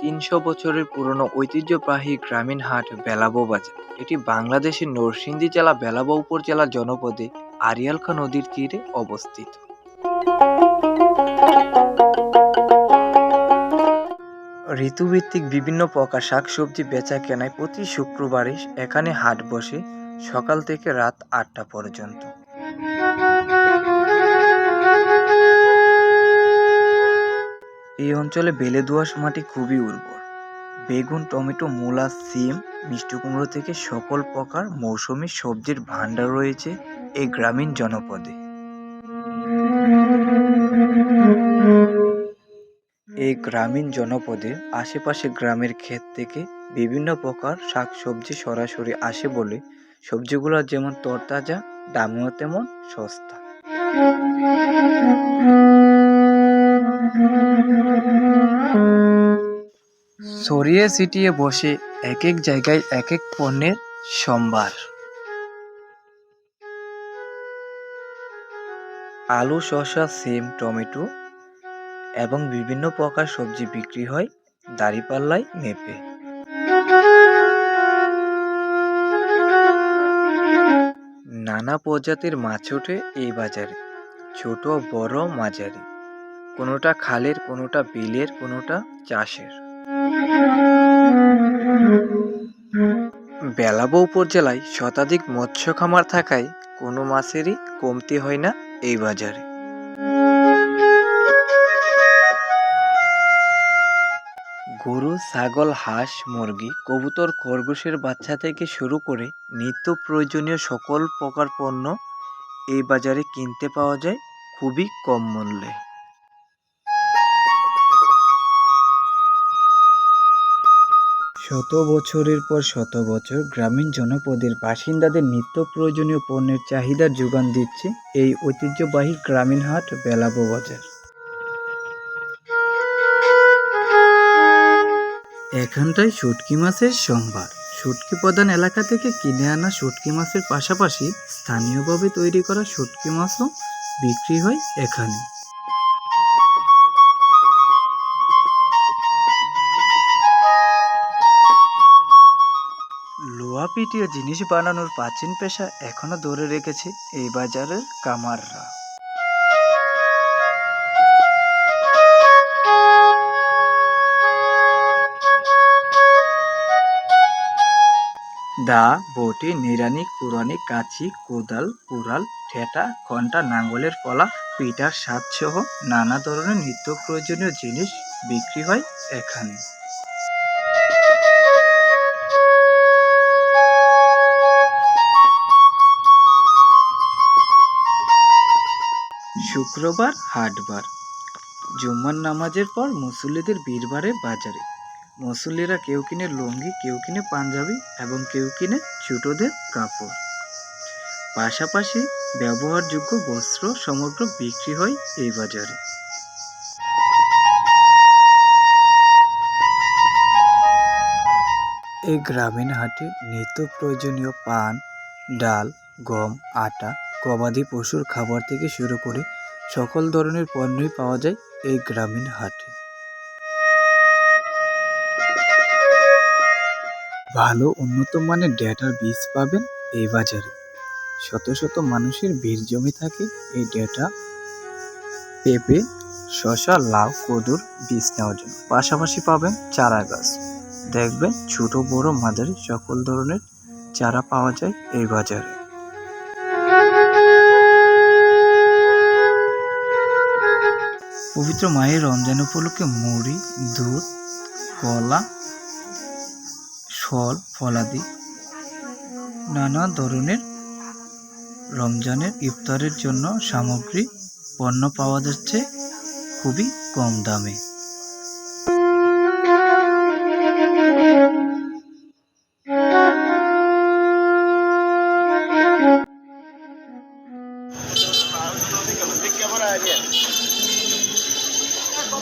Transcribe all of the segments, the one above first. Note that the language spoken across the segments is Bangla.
তিনশো বছরের পুরনো ঐতিহ্যবাহী গ্রামীণ হাট বেলাবো বাজার। এটি বাংলাদেশের নরসিংদী জেলা বেলাবো উপজেলা জনপদে আরিয়ালখা নদীর তীরে অবস্থিত। ঋতুভিত্তিক বিভিন্ন প্রকার শাকসবজি বেচা কেনায় প্রতি শুক্রবারে এখানে হাট বসে সকাল থেকে রাত আটটা পর্যন্ত। এই অঞ্চলে বেলে দোআঁশ মাটি খুবই উর্বর। বেগুন, টমেটো, মূলা, সিম, মিষ্টি কুমড়ো থেকে সকল প্রকার মৌসুমী সবজির ভাণ্ডার রয়েছে এই গ্রামীণ জনপদে। এই গ্রামীণ জনপদে আশেপাশে গ্রামের ক্ষেত থেকে বিভিন্ন প্রকার শাকসবজি সরাসরি আসে বলে সবজিগুলো যেমন তরতাজা, দামেও তেমন সস্তা। ছড়িয়ে ছিটিয়ে বসে এক এক জায়গায় এক এক পণ্যের সম্ভার। আলু, শসা, সিম, টমেটো এবং বিভিন্ন প্রকার সবজি বিক্রি হয় দাঁড়িপাল্লায় মেপে। নানা প্রজাতির মাছ ওঠে এই বাজারে, ছোট, বড়, মাঝারি। কোনোটা খালের, কোনোটা বিলের, কোনোটা চাষের। বেলাবো উপজেলায় শতাধিক মৎস্য খামার থাকায় কোনো মাছেরই কমতি হয় না এই বাজারে। গরু, ছাগল, হাঁস, মুরগি, কবুতর, খরগোশের বাচ্চা থেকে শুরু করে নিত্য প্রয়োজনীয় সকল প্রকার পণ্য এই বাজারে কিনতে পাওয়া যায় খুবই কম মূল্যে। শত বছরের পর শত বছর গ্রামীণ জনপদের বাসিন্দাদের নিত্য প্রয়োজনীয় পণ্যের চাহিদার যোগান দিচ্ছে এই ঐতিহ্যবাহী গ্রামীণ হাট বেলাবো বাজার। এখানটায় শুটকি মাছের সম্ভার। শুটকি প্রধান এলাকা থেকে কিনে আনা শুটকি মাছের পাশাপাশি স্থানীয়ভাবে তৈরি করা শুটকি মাছও বিক্রি হয় এখানে। লোহা পিটিয়ে জিনিস বানানোর প্রাচীন পেশা এখনও ধরে রেখেছে এই বাজারের কামাররা। দা, বটি, নিড়ানি, কুড়ানি কাছি কোদাল, কুড়াল, ঠেটা, ঘণ্টা, নাঙ্গলের ফলা পিঠার স্বাদ সহ নানা ধরনের নিত্য প্রয়োজনীয় জিনিস বিক্রি হয় এখানে। শুক্রবার, হাটবার। জুম্মার নামাজের পর মুসল্লিদের বীরবারে বাজারে। মুসল্লিরা কেউ কিনে লুঙ্গি, কেউ কিনে পাঞ্জাবি এবং কেউ কিনে ছোটদের কাপড়। পাশাপাশি ব্যবহারযোগ্য বস্ত্র সমগ্র বিক্রি হয় এই বাজারে। এই গ্রামীণ হাটে নিত্য প্রয়োজনীয় পান, ডাল, গম, আটা, গবাদি পশুর খাবার থেকে শুরু করে সকল ধরনের পণ্যই পাওয়া যায় এই গ্রামীণ হাটে। ভালো উন্নত মানের ডেটার বীজ পাবেন এই বাজারে। শত শত মানুষের ভিড় জমে থাকে এই ডেটা পেঁপে, শসা, লাউ, কদুর বীজ নেওয়ার জন্য। পাশাপাশি পাবেন চারা গাছ। দেখবেন ছোট বড় মাঝারি সকল ধরনের চারা পাওয়া যায় এই বাজারে। পবিত্র মায়ের রমজান উপলক্ষে মুড়ি, দুধ, কলা ফল ফলাদি, নানা ধরনের রমজানের ইফতারের জন্য সামগ্রী, পণ্য পাওয়া যাচ্ছে খুবই কম দামে Yeah.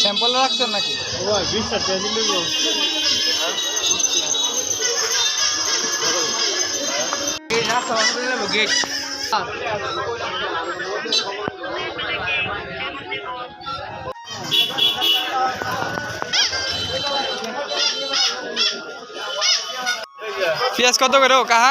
স্যাম্পল রাখছেন নাকি পেঁয়াজ কত করে ও কাহা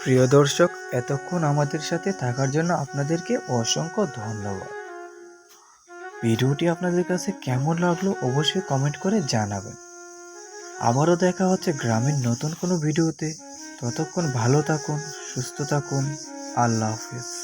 প্রিয় দর্শক, এতক্ষণ আমাদের সাথে থাকার জন্য আপনাদেরকে অসংখ্য ধন্যবাদ। ভিডিওটি আপনাদের কাছে কেমন লাগল অবশ্যই কমেন্ট করে জানাবেন। আবারও দেখা হচ্ছে গ্রামের নতুন কোনো ভিডিওতে। ততক্ষণ ভালো থাকুন, সুস্থ থাকুন। আল্লাহ হাফিজ।